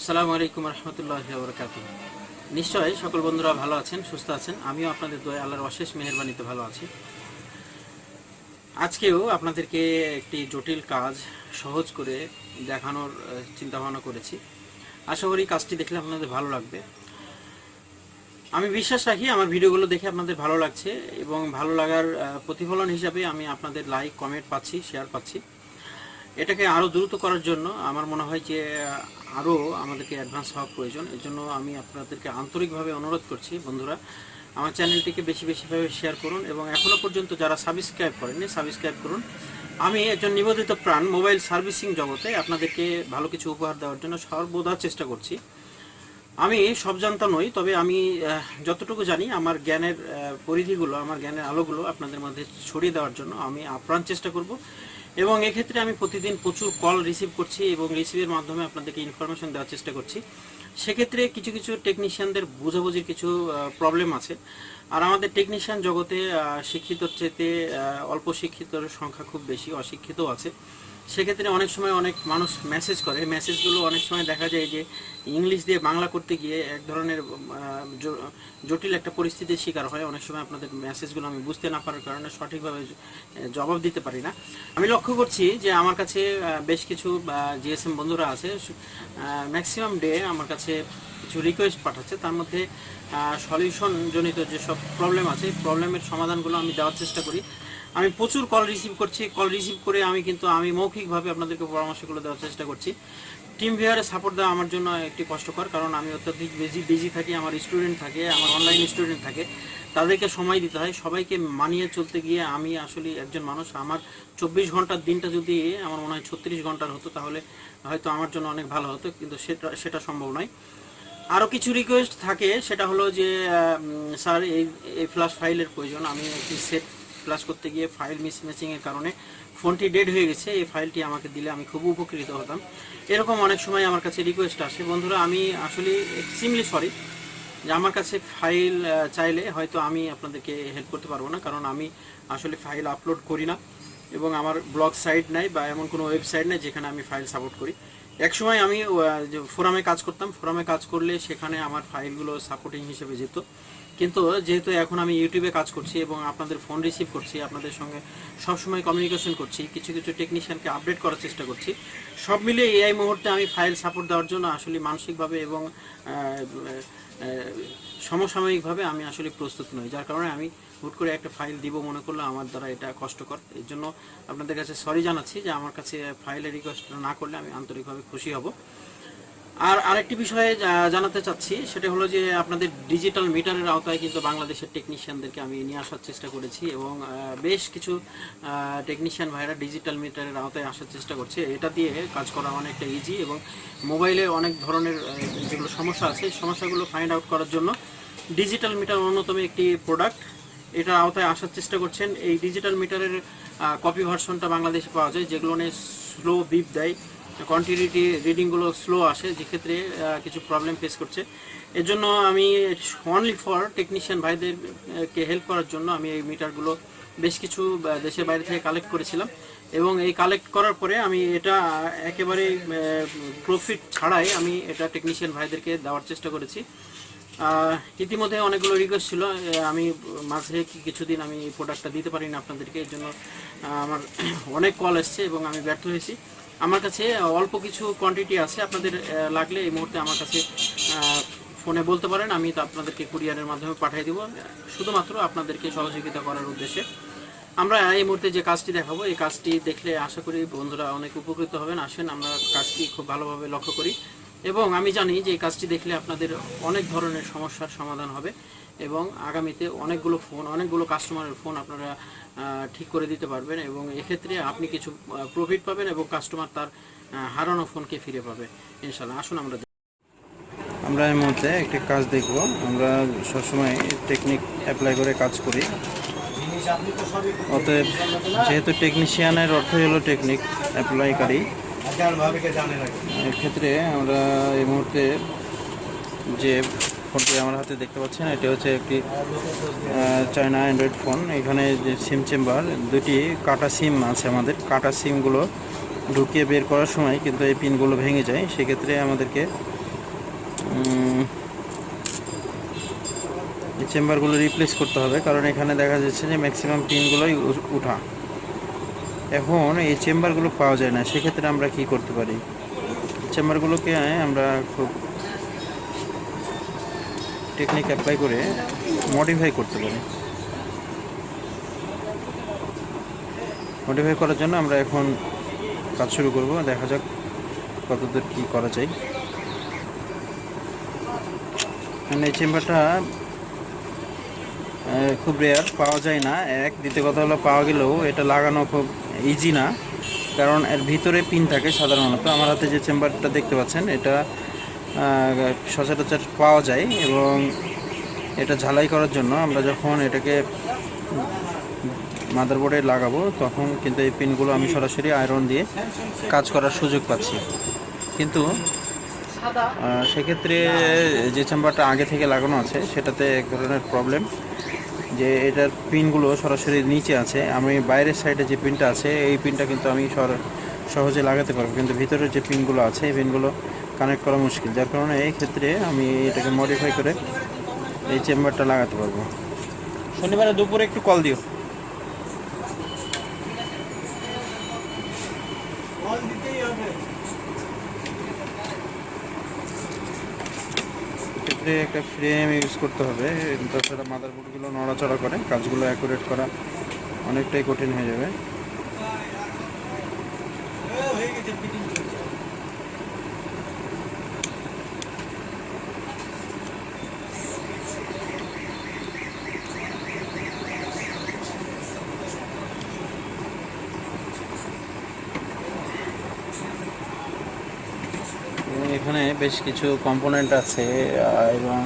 আসসালামু আলাইকুম রহমতুল্লাহ বরকাত নিশ্চয়ই সকল বন্ধুরা ভালো আছেন, সুস্থ আছেন। আমিও আপনাদের দোয়া আল্লাহর অশেষ মেহরবানিতে ভালো আছি। আজকেও আপনাদেরকে একটি জটিল কাজ সহজ করে দেখানোর চিন্তা ভাবনা করেছি। আশা করি কাজটি দেখলে আপনাদের ভালো লাগবে। আমি বিশ্বাস রাখি আমার ভিডিওগুলো দেখে আপনাদের ভালো লাগছে এবং ভালো লাগার প্রতিফলন হিসাবে আমি আপনাদের লাইক কমেন্ট পাচ্ছি শেয়ার পাচ্ছি। এটাকে আরও দ্রুত করার জন্য আমার মনে হয় যে আরও আমাদেরকে অ্যাডভান্স হওয়া প্রয়োজন। এর জন্য আমি আপনাদেরকে আন্তরিকভাবে অনুরোধ করছি, বন্ধুরা। আমার চ্যানেলটিকে বেশি বেশিভাবে শেয়ার করুন এবং এখনও পর্যন্ত যারা সাবস্ক্রাইব করেননি সাবস্ক্রাইব করুন। আমি একজন নিবেদিত প্রাণ মোবাইল সার্ভিসিং জগতে আপনাদেরকে ভালো কিছু উপহার দেওয়ার জন্য সর্বদা চেষ্টা করছি। আমি সব জানতা নই, তবে আমি যতটুকু জানি আমার জ্ঞানের পরিধিগুলো, আমার জ্ঞানের আলোগুলো আপনাদের মধ্যে ছড়িয়ে দেওয়ার জন্য আমি আপ্রাণ চেষ্টা করব। এবং এক্ষেত্রে আমি প্রতিদিন প্রচুর কল রিসিভ করছি এবং রিসিভের মাধ্যমে আপনাদেরকে ইনফরমেশন দেওয়ার চেষ্টা করছি। সেক্ষেত্রে কিছু কিছু টেকনিশিয়ানদের বোঝাবুঝির কিছু প্রবলেম আছে। আর আমাদের টেকনিশিয়ান জগতে শিক্ষিত শিক্ষিতর চেতে অল্প শিক্ষিতর সংখ্যা খুব বেশি, অশিক্ষিতও আছে। সেক্ষেত্রে অনেক সময় অনেক মানুষ মেসেজ করে। মেসেজগুলো অনেক সময় দেখা যায় যে, ইংলিশ দিয়ে বাংলা করতে গিয়ে এক ধরনের জটিল একটা পরিস্থিতির শিকার হয়। অনেক সময় আপনাদের মেসেজগুলো আমি বুঝতে না পারার কারণে সঠিকভাবে জবাব দিতে পারি না। আমি লক্ষ্য করছি যে আমার কাছে বেশ কিছু জিএসএম বন্ধুরা আছে। ম্যাক্সিমাম ডে আমার কাছে কিছু রিকোয়েস্ট পাঠাচ্ছে। তার মধ্যে সলিউশন জনিত যেসব প্রবলেম আছে প্রবলেমের সমাধানগুলো আমি দেওয়ার চেষ্টা করি। আমি প্রচুর কল রিসিভ করছি। কল রিসিভ করে আমি কিন্তু, আমি মৌখিকভাবে আপনাদেরকে পরামর্শগুলো দেওয়ার চেষ্টা করছি। টিম ভিয়ারে সাপোর্ট দেওয়া আমার জন্য একটি কষ্টকর, কারণ আমি অত্যধিক বেজি বিজি থাকি, আমার স্টুডেন্ট থাকে, আমার অনলাইন স্টুডেন্ট থাকে। তাদেরকে সময় দিতে হয়। সবাইকে মানিয়ে চলতে গিয়ে আমি আসলে একজন মানুষ। আমার চব্বিশ ঘণ্টার দিনটা যদি আমার মনে হয় ছত্রিশ ঘণ্টার হতো, তাহলে হয়তো আমার জন্য অনেক ভালো হতো, কিন্তু সেটা সেটা সম্ভব নয়। আরও কিছু রিকোয়েস্ট থাকে। সেটা হলো যে স্যার, এই এই ফ্ল্যাশ ফাইলের প্রয়োজন। আমি একটি সেট ফ্ল্যাশ করতে গিয়ে ফাইল মিস ম্যাচিংয়ের কারণে ফোনটি ডেড হয়ে গেছে। এই ফাইলটি আমাকে দিলে আমি খুব উপকৃত হতাম। এরকম অনেক সময় আমার কাছে রিকোয়েস্ট আসে। বন্ধুরা, আমি আসলে এক্সট্রিমলি সরি যে আমার কাছে ফাইল চাইলে হয়তো আমি আপনাদেরকে হেল্প করতে পারব না। কারণ আমি আসলে ফাইল আপলোড করি না এবং আমার ব্লগ সাইট নাই বা এমন কোনো ওয়েবসাইট নেই যেখানে আমি ফাইল সাপোর্ট করি। একসময় আমি ফোরামে কাজ করতাম। ফোরামে কাজ করলে সেখানে আমার ফাইলগুলো সাপোর্টিং হিসেবে যেত। কিন্তু যেহেতু এখন আমি ইউটিউবে কাজ করছি এবং আপনাদের ফোন রিসিভ করছি, আপনাদের সঙ্গে সবসময় কমিউনিকেশন করছি, কিছু কিছু টেকনিশিয়ানকে আপডেট করার চেষ্টা করছি, সব মিলিয়ে এই মুহূর্তে আমি ফাইল সাপোর্ট দেওয়ার জন্য আসলে মানসিকভাবে এবং সমসাময়িকভাবে আমি আসলে প্রস্তুত নই, যার কারণে আমি হুট করে একটা ফাইল দিব মনে করলে আমার দ্বারা এটা কষ্টকর। এর জন্য আপনাদের কাছে সরি জানাচ্ছি যে আমার কাছে ফাইলের রিকোয়েস্ট না করলে আমি আন্তরিকভাবে খুশি হব। আর আরেকটি বিষয়ে জানাতে চাচ্ছি, সেটা হলো যে আপনাদের ডিজিটাল মিটারের আওতায় কিন্তু বাংলাদেশের টেকনিশিয়ানদেরকে আমি নিয়ে আসার চেষ্টা করেছি এবং বেশ কিছু টেকনিশিয়ান ভাইরা ডিজিটাল মিটারের আওতায় আসার চেষ্টা করছে। এটা দিয়ে কাজ করা অনেকটা ইজি এবং মোবাইলে অনেক ধরনের যেগুলো সমস্যা আছে সমস্যাগুলো ফাইন্ড আউট করার জন্য ডিজিটাল মিটার অন্যতম একটি প্রোডাক্ট এটা আওতায় আসার চেষ্টা করছেন। এই ডিজিটাল মিটারের কপি ভার্সনটা বাংলাদেশে পাওয়া যায়, যেগুলো নিয়ে স্লো বিপ দেয়। কন্টিনিউটি রিডিংগুলো স্লো আসে যেক্ষেত্রে কিছু প্রবলেম ফেস করছে। এর জন্য আমি অনলি ফর টেকনিশিয়ান ভাইদেরকে হেল্প করার জন্য আমি এই মিটারগুলো বেশ কিছু দেশের বাইরে থেকে কালেক্ট করেছিলাম। এবং এই কালেক্ট করার পরে আমি এটা একেবারে প্রফিট ছাড়াই আমি এটা টেকনিশিয়ান ভাইদেরকে দেওয়ার চেষ্টা করেছি। ইতিমধ্যে অনেকগুলো রিকোয়েস্ট ছিল আমি মাঝে কিছুদিন আমি প্রোডাক্টটা দিতে পারিনি আপনাদেরকে এর জন্য আমার অনেক কল এসছে এবং আমি ব্যর্থ হয়েছি। আমার কাছে অল্প কিছু কোয়ান্টিটি আছে। আপনাদের লাগলে এই মুহূর্তে আমার কাছে ফোনে বলতে পারেন। আমি তো আপনাদেরকে কুরিয়ারের মাধ্যমে পাঠিয়ে দিব। শুধুমাত্র আপনাদেরকে সহযোগিতা করার উদ্দেশ্যে। আমরা এই মুহূর্তে যে কাজটি দেখাবো, এই কাজটি দেখলে আশা করি বন্ধুরা অনেক উপকৃত হবেন। আসেন, আমরা কাজটি খুব ভালোভাবে লক্ষ্য করি। এবং আমি জানি যে এই কাজটি দেখলে আপনাদের অনেক ধরনের সমস্যার সমাধান হবে। এবং আগামীতে অনেকগুলো ফোন, অনেকগুলো কাস্টমারের ফোন আপনারা ঠিক করে দিতে পারবেন এবং এক্ষেত্রে আপনি কিছু প্রফিট পাবেন এবং কাস্টমার তার হারানো ফোনকে ফিরে পাবে। ইনশাল্লাহ আসুন আমরা আমরা এই মুহূর্তে একটি কাজ দেখব। আমরা সবসময় টেকনিক অ্যাপ্লাই করে কাজ করি। অতএব যেহেতু টেকনিশিয়ানের অর্থই হলো টেকনিক অ্যাপ্লাইকারী এক্ষেত্রে আমরা এই মুহূর্তে যে ফোনটি আমার হাতে দেখতে পাচ্ছেন। এটি হচ্ছে একটি চায়না অ্যান্ড্রয়েড ফোন এখানে যে সিম চেম্বার দুটি কাটা সিম আছে আমাদের। কাটা সিমগুলো ঢুকিয়ে বের করার সময় কিন্তু এই পিনগুলো ভেঙে যায়। সেক্ষেত্রে আমাদেরকে এই চেম্বারগুলো রিপ্লেস করতে হবে। কারণ এখানে দেখা যাচ্ছে যে ম্যাক্সিমাম পিনগুলোই উঠা। এখন এই চেম্বারগুলো পাওয়া যায় না। সেক্ষেত্রে আমরা কি করতে পারি? চেম্বারগুলোকে আমরা খুব টেকনিক অ্যাপ্লাই করে মডিফাই করতে পারি। মডিফাই করার জন্য আমরা এখন কাজ শুরু করব। দেখা যাক কতদূর কি করা যায়। মানে এই চেম্বারটা খুব রেয়ার পাওয়া যায় না। এক, দ্বিতীয় কথা হলো পাওয়া গেলেও এটা লাগানো খুব ইজি না। কারণ এর ভিতরে পিন থাকে সাধারণত। আমার হাতে যে চেম্বারটা দেখতে পাচ্ছেন, এটা সচরাচর পাওয়া যায় এবং এটা ঝালাই করার জন্য আমরা যখন এটাকে মাদারবোর্ডে লাগাবো, তখন কিন্তু এই পিনগুলো আমি সরাসরি আয়রন দিয়ে কাজ করার সুযোগ পাচ্ছি। কিন্তু সেক্ষেত্রে যে চেম্বারটা আগে থেকে লাগানো আছে, সেটাতে এক ধরনের প্রবলেম যে এটার পিনগুলো সরাসরি নিচে আছে। আমি বাইরের সাইডে যে পিনটা আছে, এই পিনটা কিন্তু আমি সহজে লাগাতে পারব। কিন্তু ভিতরের যে পিনগুলো আছে, এই পিনগুলো কানেক্ট করা মুশকিল। যার কারণে এই ক্ষেত্রে আমি এটাকে মডিফাই করে এই চেম্বারটা লাগাতে পারব। শনিবারে দুপুরে একটু কল দিও। ক্ষেত্রে একটা ফ্রেম ইউজ করতে হবে। তাছাড়া মাদারবোর্ডগুলো নড়াচড়া করে কাজগুলো অ্যাকুরেট করা অনেকটাই কঠিন হয়ে যাবে এবং এখানে বেশ কিছু কম্পোনেন্ট আছে এবং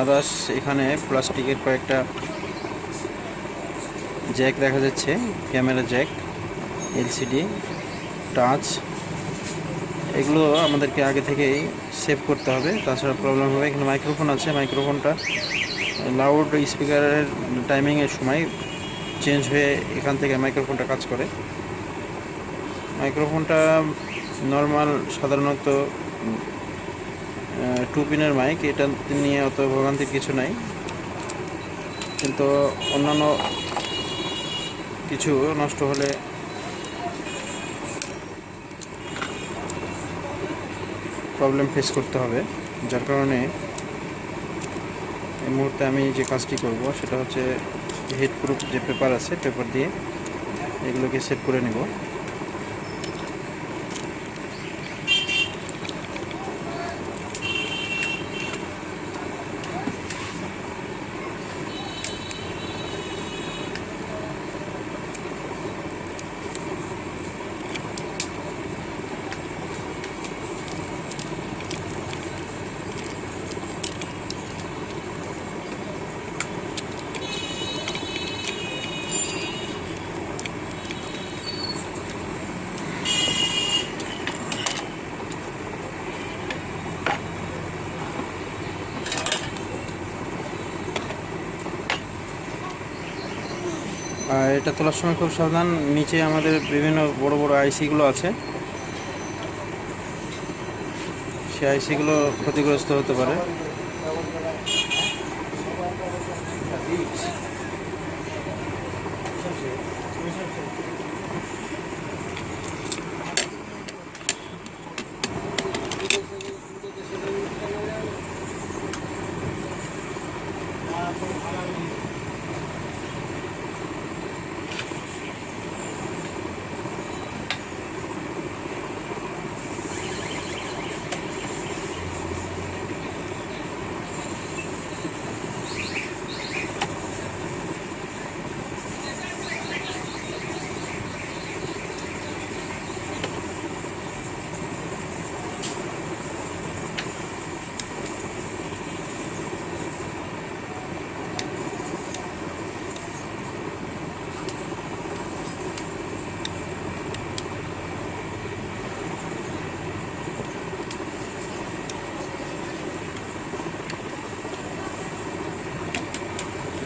আদার্স এখানে প্লাস্টিকের কয়েকটা জ্যাক দেখা যাচ্ছে ক্যামেরা জ্যাক এলসিডি টাচ এগুলো আমাদেরকে আগে থেকেই সেভ করতে হবে। তাছাড়া প্রবলেম হবে, এখানে মাইক্রোফোন আছে মাইক্রোফোনটা লাউড স্পিকারের টাইমিংয়ের সময় চেঞ্জ হয়ে এখান থেকে মাইক্রোফোনটা কাজ করে। মাইক্রোফোনটা নর্মাল সাধারণত টু পিনের মাইক এটা নিয়ে অত ভোগান্তির কিছু নাই। কিন্তু অন্যান্য কিছু নষ্ট হলে প্রবলেম ফেস করতে হবে। যার কারণে এই মুহূর্তে আমি যে কাজটি করব, সেটা হচ্ছে হিট প্রুফ যে পেপার আছে পেপার দিয়ে এগুলোকে সেট করে নেব। আর এটা তোলার সময় খুব সাবধান। নিচে আমাদের বিভিন্ন বড় বড় আইসিগুলো আছে। সেই আইসিগুলো ক্ষতিগ্রস্ত হতে পারে।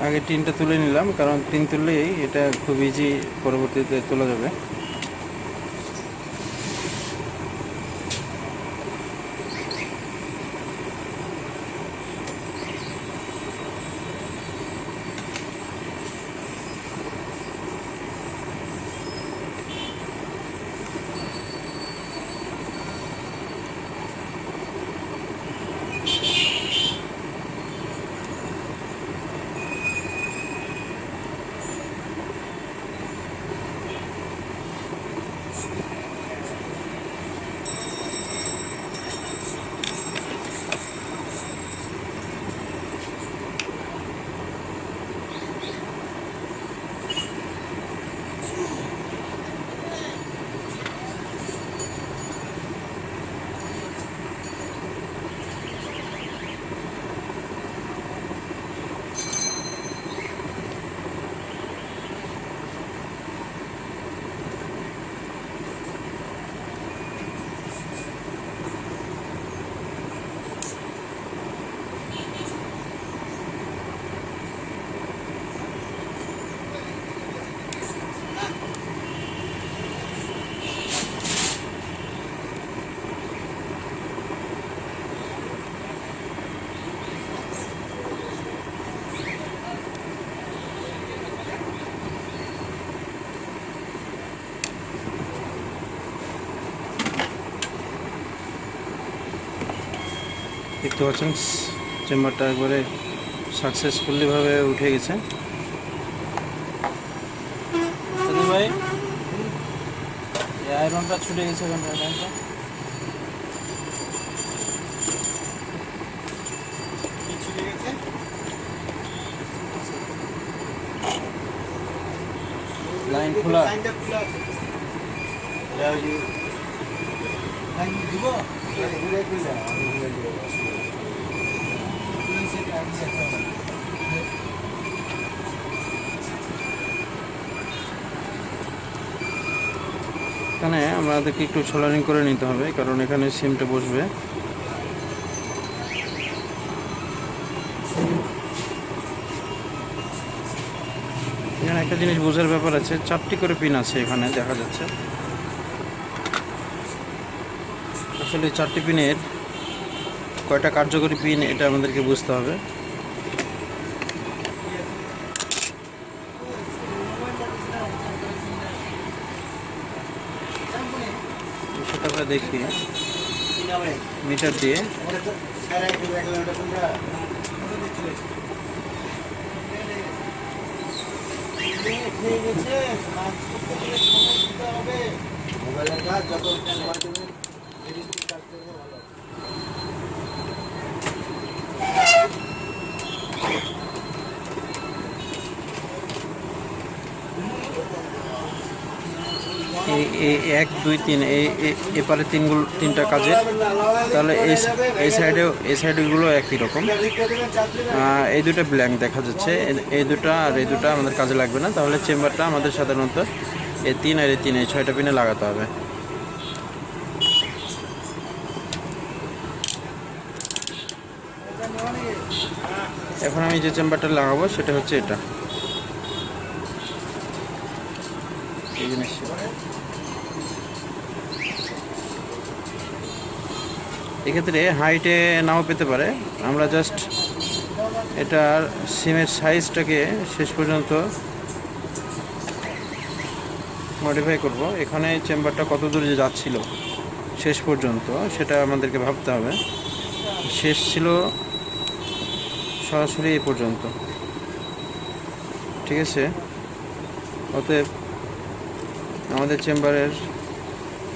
আগে টিনটা তুলে নিলাম কারণ টিন তুললেই এটা খুব ইজি পরবর্তীতে তোলা যাবে। দেখতে পাচ্ছেন চেম্বারটা একবারে সাকসেসফুলিভাবে উঠে গেছে। ভাই এই আয়রনটা ছুটে গেছে লাইন খোলা। এখানে আমাদেরকে একটু সোলারিং করে নিতে হবে, কারণ এখানে সিমটা বসবে। এখানে একটা জিনিস বোঝার ব্যাপার আছে, চারটি করে পিন আছে এখানে, দেখা যাচ্ছে। আসলে চারটি পিনের কয়টা কার্যকরী পিন এটা আমাদেরকে বুঝতে হবে। সেটা দেখি। মিটার দিয়ে। মোবাইলের কাজ তুমি এডিটিং কাজ করবে ভালো এই এই এক, দুই, তিন এপারে তিনগুলো, তিনটা কাজে। তাহলে এই এই সাইডেও এই সাইডগুলো একই রকম। এই দুটো ব্ল্যাঙ্ক দেখা যাচ্ছে। এই দুটো আর এই দুটো আমাদের কাজে লাগবে না। তাহলে চেম্বারটা আমাদের সাধারণত এই তিন আর এই তিন, এই ছয়টা পিনে লাগাতে হবে। এখন আমি যে চেম্বারটা লাগাবো, সেটা হচ্ছে এটা। এই জিনিসটা। এক্ষেত্রে হাইটে নাও পেতে পারে। আমরা জাস্ট এটার সিমের সাইজটাকে শেষ পর্যন্ত মডিফাই করব। এখানে চেম্বারটা কত দূরে যাচ্ছিল শেষ পর্যন্ত, সেটা আমাদেরকে ভাবতে হবে। শেষ ছিল সরাসরি এই পর্যন্ত। ঠিক আছে? অতএব আমাদের চেম্বারের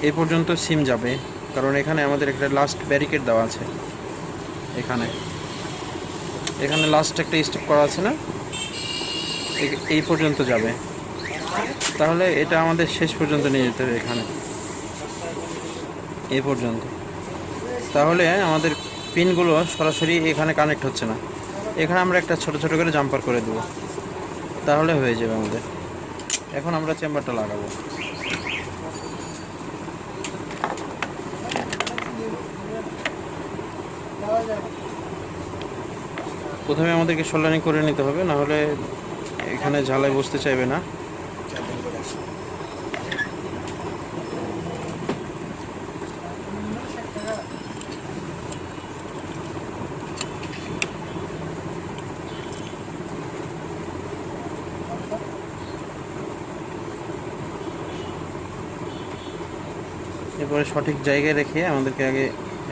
এ পর্যন্ত সিম যাবে। কারণ এখানে আমাদের একটা লাস্ট ব্যারিকেড দেওয়া আছে। এখানে। এখানে লাস্ট একটা স্টেপ করা আছে না? এই পর্যন্ত যাবে। তাহলে এটা আমাদের শেষ পর্যন্ত নিয়ে যেতে হবে এখানে। এই পর্যন্ত। তাহলে আমাদের পিনগুলো সরাসরি এখানে কানেক্ট হচ্ছে না। এখানে আমরা একটা ছোট ছোট করে জাম্পার করে দেবো। তাহলে হয়ে যাবে আমাদের। এখন আমরা চেম্বারটা লাগাবো। প্রথমে আমাদেরকে সোল্ডারিং করে নিতে হবে না হলে এখানে ঝালাই বসতে চাইবে না। এরপরে সঠিক জায়গায় রেখে আমাদেরকে আগে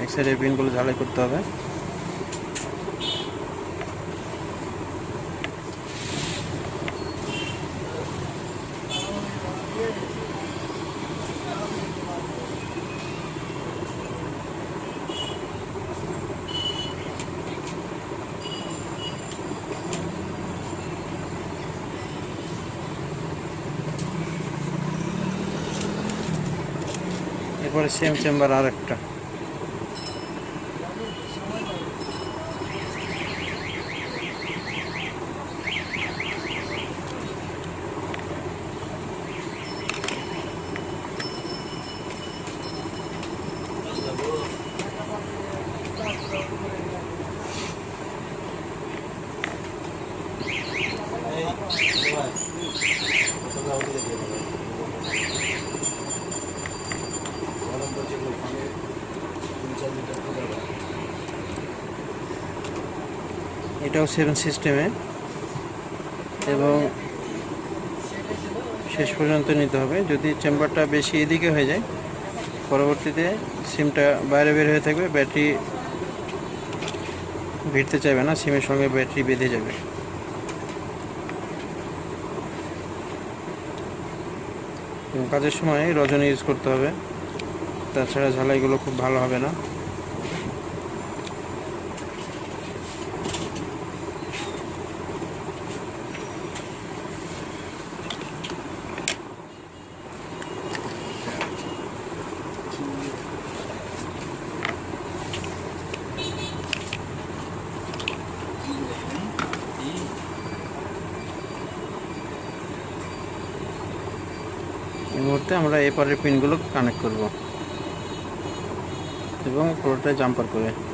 এক সাইডের পিনগুলো ঝালাই করতে হবে। এরপরে সেম চেম্বার আর এটাও সেভেন সিস্টেমে। এবং শেষ পর্যন্ত নিতে হবে। যদি চেম্বারটা বেশি এদিকে হয়ে যায়, পরবর্তীতে সিমটা বাইরে বের হয়ে থাকবে, ব্যাটারি ভিড়তে চাইবে না, সিমের সঙ্গে ব্যাটারি বেঁধে যাবে। কাজের সময় রজনী ইউজ করতে হবে। তাছাড়া ঝালাইগুলো খুব ভালো হবে না। মুহূর্তে আমরা এপারের পিনগুলো কানেক্ট করব। এবং পুরোটা জাম্পার করে।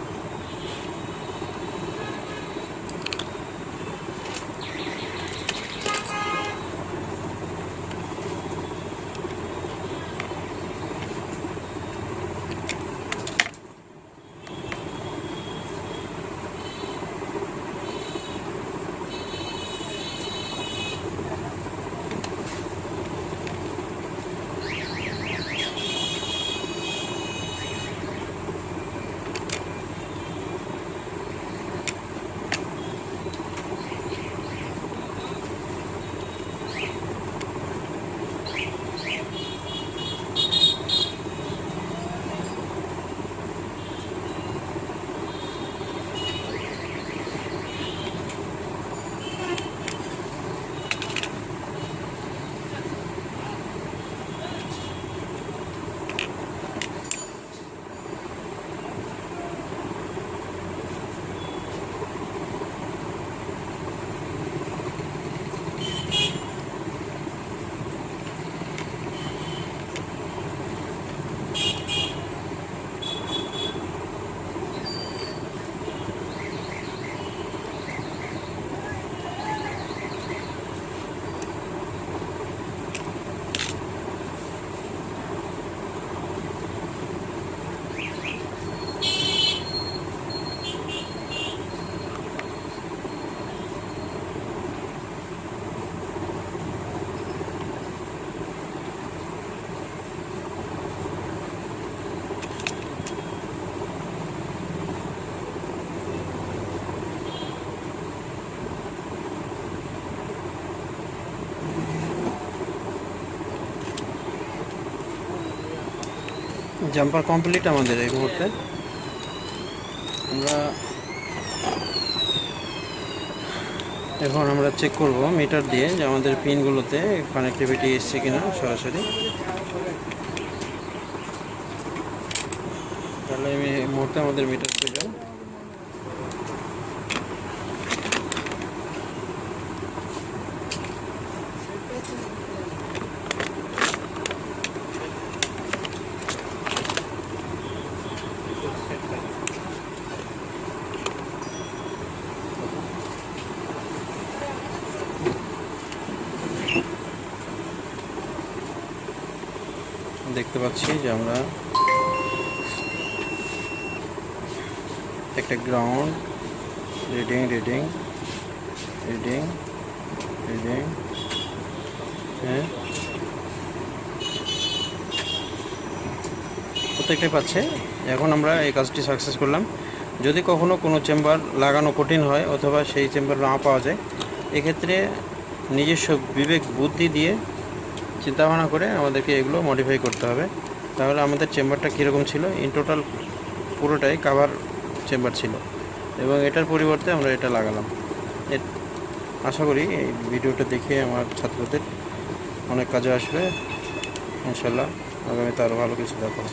জাম্পার কমপ্লিট আমাদের এই মুহূর্তে। আমরা এখন আমরা চেক করব মিটার দিয়ে যে আমাদের পিনগুলোতে কানেক্টিভিটি এসছে কিনা সরাসরি। তাহলে এই মুহূর্তে আমাদের মিটার প্রয়োজন দেখতে পাচ্ছি যে আমরা একটা ground reading reading reading reading হ্যাঁ। প্রত্যেকটাই পাচ্ছে। এখন আমরা এই কাজটি সাকসেস করলাম। যদি কখনো কোনো চেম্বার লাগানো কঠিন হয় অথবা সেই চেম্বার না পাওয়া যায়, এক্ষেত্রে নিজস্ব বিবেক, বুদ্ধি দিয়ে চিন্তাভাবনা করে আমাদেরকে এগুলো মডিফাই করতে হবে। তাহলে আমাদের চেম্বারটা কীরকম ছিল? ইন টোটাল পুরোটাই কাভার চেম্বার ছিল। এবং এটার পরিবর্তে আমরা এটা লাগালাম। আশা করি এই ভিডিওটা দেখে আমার ছাত্রদের অনেক কাজে আসবে। ইনশাল্লাহ আগামীতে আরও ভালো কিছু দেখাবো।